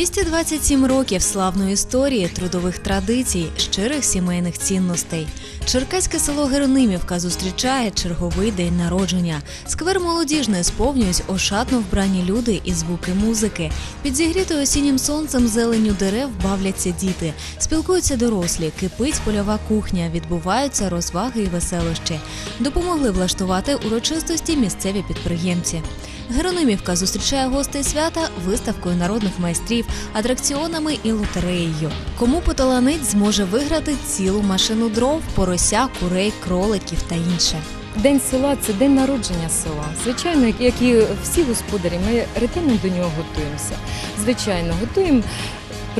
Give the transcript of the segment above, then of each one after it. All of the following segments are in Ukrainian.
227 років славної історії, трудових традицій, щирих сімейних цінностей. Черкаське село Геронимівка зустрічає черговий день народження. Сквер молодіжний сповнюють ошатно вбрані люди і звуки музики. Під зігрітою осіннім сонцем зеленю дерев бавляться діти, спілкуються дорослі, кипить польова кухня, відбуваються розваги і веселощі. Допомогли влаштувати урочистості місцеві підприємці. Геронимівка зустрічає гостей свята виставкою народних майстрів, атракціонами і лотереєю. Кому поталанить зможе виграти цілу машину дров, порося, курей, кроликів та інше. День села це день народження села. Звичайно, як- і всі господарі, ми ретельно до нього готуємося. Звичайно, готуємо.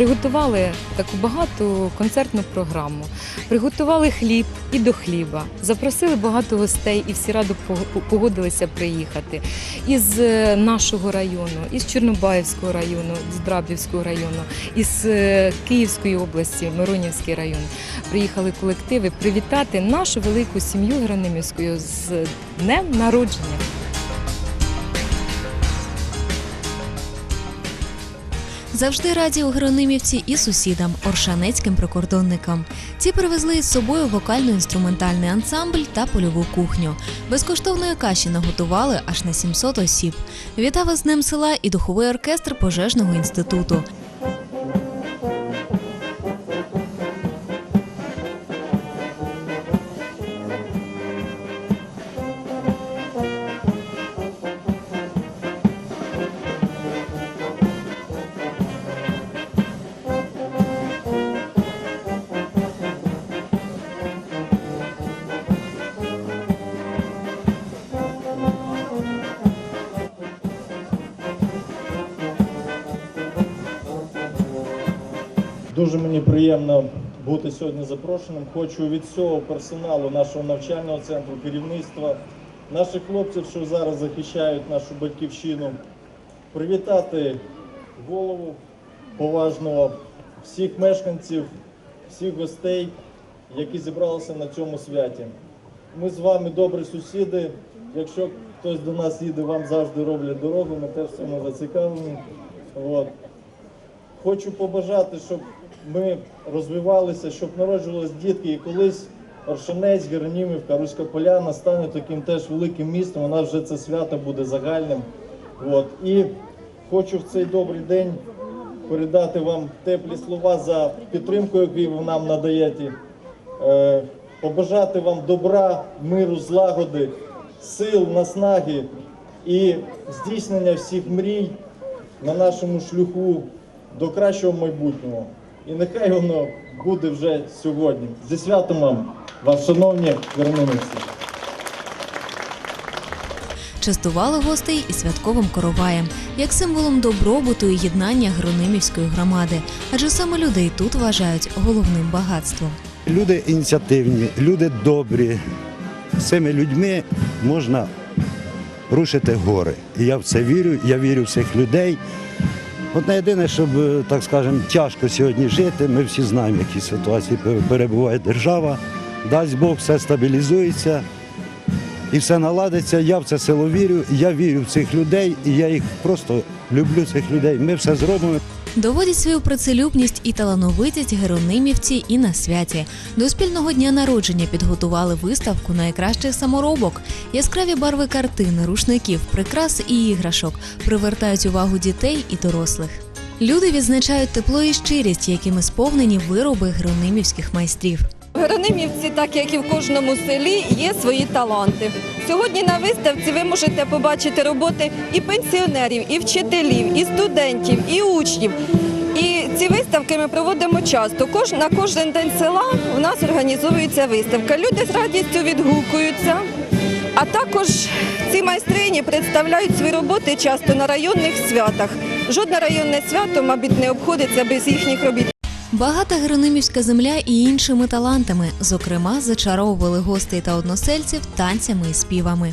Приготували таку багату концертну програму, приготували хліб і до хліба, запросили багато гостей, і всі радо пог- погодилися приїхати із е, нашого району, із Чорнобаївського району, з Драбівського району, із е, Київської області, Миронівський район. Приїхали колективи привітати нашу велику сім'ю Гранимівську з днем народження. Завжди раді у Геронимівці і сусідам, оршанецьким прикордонникам. Ці привезли із собою вокально-інструментальний ансамбль та польову кухню. Безкоштовної каші наготували аж на 700 осіб. Вітав з ним села і духовий оркестр пожежного інституту. Дуже мені приємно бути сьогодні запрошеним. Хочу від всього персоналу нашого навчального центру, керівництва, наших хлопців, що зараз захищають нашу батьківщину, привітати голову поважного всіх мешканців, всіх гостей, які зібралися на цьому святі. Ми з вами добрі сусіди. Якщо хтось до нас їде, вам завжди роблять дорогу, ми теж цьому зацікавлені. От. Хочу побажати, щоб ми розвивалися, щоб народжувалися дітки, і колись Оршанець, Геронімівка, Руська Поляна стане таким теж великим містом. Нас вже це свято буде загальним. От. І хочу в цей добрий день передати вам теплі слова за підтримку, яку ви нам надаєте. Е, побажати вам добра, миру, злагоди, сил, наснаги і здійснення всіх мрій на нашому шляху до кращого майбутнього. І нехай воно буде вже сьогодні. Зі святом вам, вас, шановні вернемці. Частували гостей і святковим короваєм, як символом добробуту і єднання Гронимівської громади, адже саме людей тут вважають головним багатством. Люди ініціативні, люди добрі. З цими людьми можна рушити гори. І я в це вірю, я вірю в цих людей. От не єдине, щоб, е, так скажемо, тяжко сьогодні жити. Ми всі знаємо, в якій ситуації перебуває держава. Дасть Бог, все стабілізується і все наладиться. Я в це село вірю, я вірю в цих людей, і я їх просто люблю цих людей. Ми все зробимо. Доводять свою працелюбність і талановитість геронимівці і на святі. До спільного дня народження підготували виставку найкращих саморобок. Яскраві барви картин, рушників, прикрас і іграшок привертають увагу дітей і дорослих. Люди відзначають тепло і щирість, якими сповнені вироби геронимівських майстрів. Геронимівці, так як і в кожному селі, є свої таланти. Сьогодні на виставці ви можете побачити роботи і пенсіонерів, і вчителів, і студентів, і учнів. І ці виставки ми проводимо часто. На кожен день села у нас організовується виставка. Люди з радістю відгукуються. А також ці майстрині представляють свої роботи часто на районних святах. Жодне районне свято, мабуть, не обходиться без їхніх робіт. Багата геронимівська земля і іншими талантами, зокрема, зачаровували гостей та односельців танцями і співами.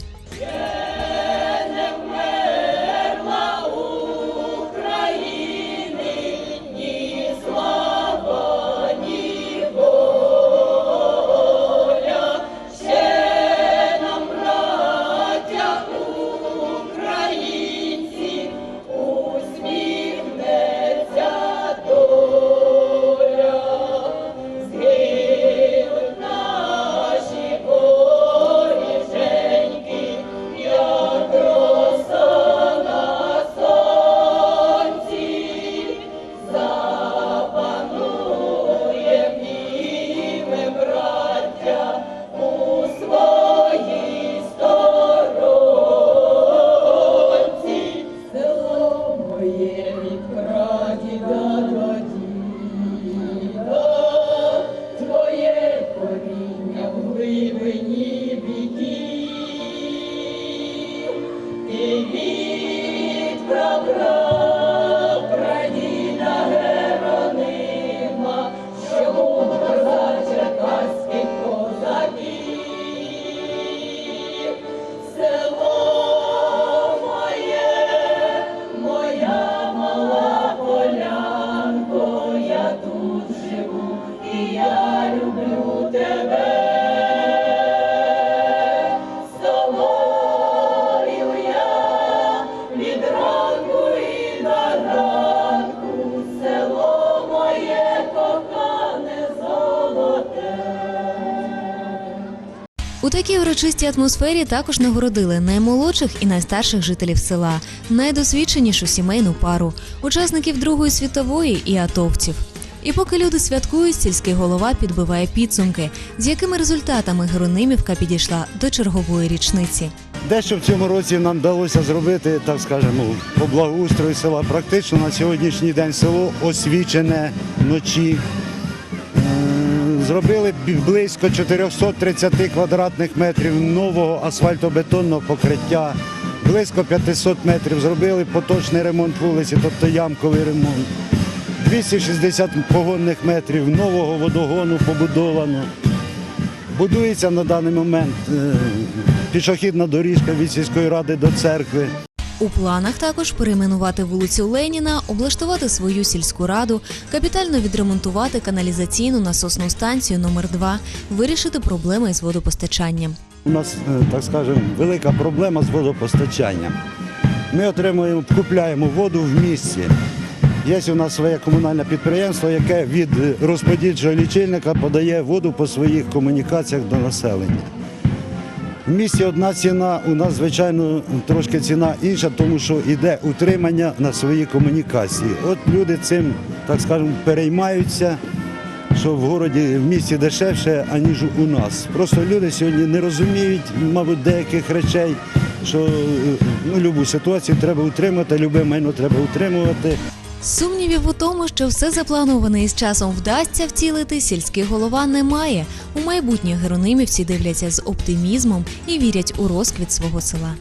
yeah. Урочистій атмосфері також нагородили наймолодших і найстарших жителів села, найдосвідченішу сімейну пару, учасників Другої світової і атовців. І поки люди святкують, сільський голова підбиває підсумки, з якими результатами Геронимівка підійшла до чергової річниці. Дещо в цьому році нам вдалося зробити, так скажемо, по благоустрою села. Практично на сьогоднішній день село освічене вночі. Зробили близько 430 квадратних метрів нового асфальтобетонного покриття, близько 500 метрів зробили поточний ремонт вулиці, тобто ямковий ремонт. 260 погонних метрів нового водогону побудовано. Будується на даний момент е, пішохідна доріжка від сільської ради до церкви. У планах також перейменувати вулицю Леніна, облаштувати свою сільську раду, капітально відремонтувати каналізаційну насосну станцію номер 2 вирішити проблеми із водопостачанням. У нас, е, так скажемо, велика проблема з водопостачанням. Ми отримуємо, купляємо воду в місті. Є у нас своє комунальне підприємство, яке від е, розподільчого лічильника подає воду по своїх комунікаціях до населення. В місті одна ціна, у нас, звичайно, трошки ціна інша, тому що йде утримання на свої комунікації. От люди цим, так скажемо, переймаються, що в городі, в місті дешевше, аніж у нас. Просто люди сьогодні не розуміють, мабуть, деяких речей, що ну, любу ситуацію треба утримати, любе майно треба утримувати. Сумнівів у тому, що все заплановане із часом вдасться втілити, сільський голова немає. У майбутнє геронимівці дивляться з оптимізмом і вірять у розквіт свого села.